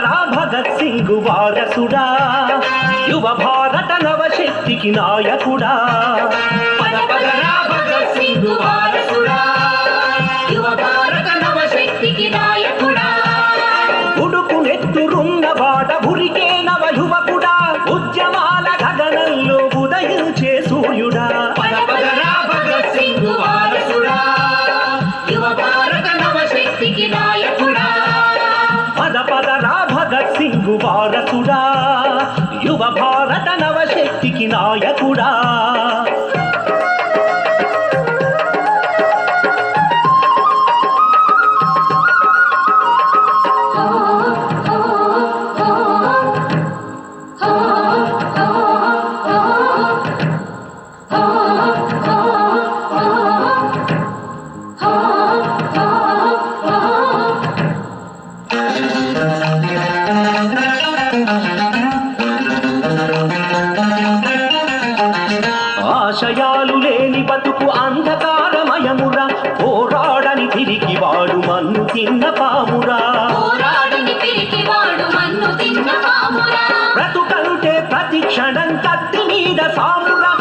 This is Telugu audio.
భగత్ సింగ్ వారసుడా యువ భారత నవశక్తికి నాయకుడా. పద పద రా భగత్ సింగ్ వారసుడా యువ భారత నవశక్తికి నాయకుడా. ఉడుకు నెత్తురున్న వాడ ఉరికే నవ యువకుడా ఉద్యమాల గగనంలో ఉదయించే సూర్యుడా పద పద రా భగత్ సింగ్ వారసుడా యువ భారత నవశక్తికి నాయకుడా. పద పద రా భగత్ సింగ్ వారసుడా యువ భారత నవశక్తికి నాయకుడా. ఆశయాలు లేని బతుకు అంధకారమయమురా. పోరాడని తిరిగి వాడు మన్ను తిన్న పామురా. బ్రతుకంటే ప్రతి క్షణం కత్తి మీద సామురా.